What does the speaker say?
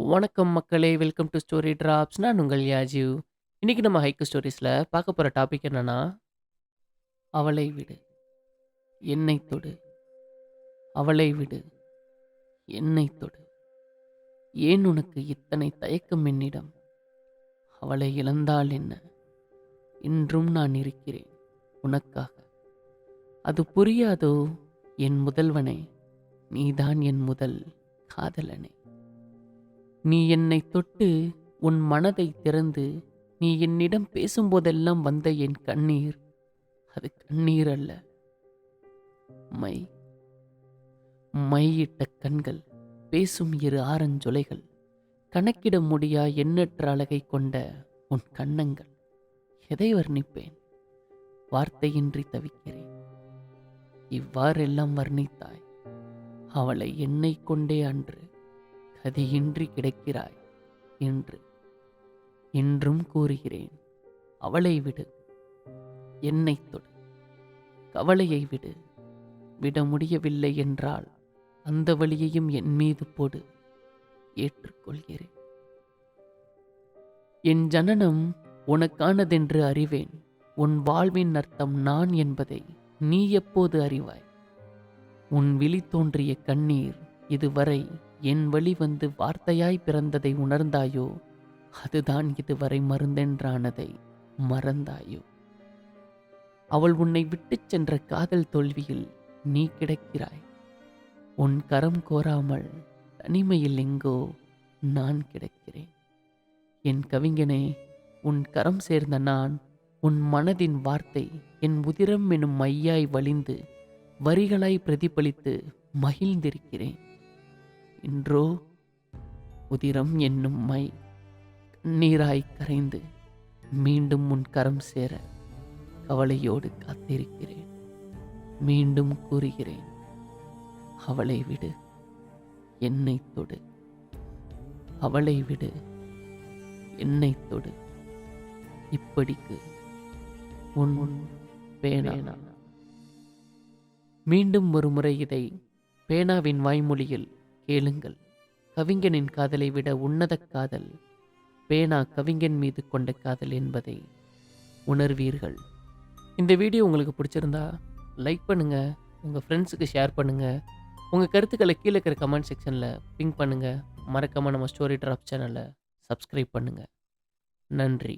வணக்கம் மக்களே! Welcome to story drops. நான் உங்கள் யாஜிவ். இன்னைக்கு நம்ம ஹைக்கு ஸ்டோரிஸில் பார்க்க போகிற டாபிக் என்னன்னா, "அவளை விடு, என்னை தொடு. அவளை விடு, என்னை தொடு. ஏன் உனக்கு இத்தனை தயக்கம் என்னிடம்? அவளை இழந்தால் என்ன? இன்றும் நான் இருக்கிறேன் உனக்காக. அது புரியாதோ என் முதல்வனே, நீதான் என் முதல் காதலனே. நீ என்னைத் தொட்டு உன் மனதை திறந்து நீ என்னிடம் பேசும்போதெல்லாம் வந்த என் கண்ணீர். அது கண்ணீர் அல்ல. மை மையிட்ட கண்கள் பேசும் இரு ஆரஞ்சொலைகள் கணக்கிட முடியா எண்ணற்ற அழகை கொண்ட உன் கண்ணங்கள் எதை வர்ணிப்பேன்? வார்த்தையின்றி தவிக்கிறேன். இவ்வாறெல்லாம் வர்ணித்தாய். அவளை என்னை கொண்டே அன்று கதையின்றி கிடக்கிறாய் என்று என்றும் கூறுகிறேன். அவளை விடு. என்னை தொடு. கவலையை விடு. விட முடியவில்லை என்றால் அந்த வழியையும் என் மீது போடு. ஏற்றுக்கொள்கிறேன். என் ஜனனம் உனக்கானதென்று அறிவேன். உன் வாழ்வின் அர்த்தம் நான் என்பதை நீ எப்போது அறிவாய்? உன் விழி தோன்றிய கண்ணீர் இதுவரை என் வழி வந்து வார்த்தையாய் பிறந்ததை உணர்ந்தாயோ? அதுதான் இதுவரை மருந்தென்றானதை மறந்தாயோ? அவள் உன்னை விட்டுச் சென்ற காதல் தோல்வியில் நீ கிடக்கிறாய். உன் கரம் கோராமல் தனிமையில் எங்கோ நான் கிடக்கிறேன். என் கவிஞனே உன் கரம் சேர்ந்த நான் உன் மனதின் வார்த்தை என் உதிரம் எனும் மையாய் வலிந்து வரிகளாய் பிரதிபலித்து மகிழ்ந்திருக்கிறேன். இன்றோ உதிரம் என்னும் மை நீராய் கரைந்து மீண்டும் உன் கரம் சேர கவலையோடு காத்திருக்கிறேன். மீண்டும் கூறுகிறேன் அவளை விடு என்னை தொடு. அவளை விடு என்னை தொடு. இப்படிக்கு உன் உன் பேனா. மீண்டும் ஒரு முறை இதை பேனாவின் வாய்மொழியில் கேளுங்கள். கவிஞனின் காதலை விட உன்னத காதல் பேனா கவிஞன் மீது கொண்ட காதல் என்பதை உணர்வீர்கள். இந்த வீடியோ உங்களுக்கு பிடிச்சிருந்தா லைக் பண்ணுங்கள் உங்கள் ஃப்ரெண்ட்ஸுக்கு ஷேர் பண்ணுங்கள் உங்கள் கருத்துக்களை கீழே இருக்கிற கமெண்ட் செக்ஷனில் பிங்க் பண்ணுங்கள் மறக்காமல் நம்ம ஸ்டோரி ட்ராப் சேனலை சப்ஸ்கிரைப் பண்ணுங்கள் நன்றி.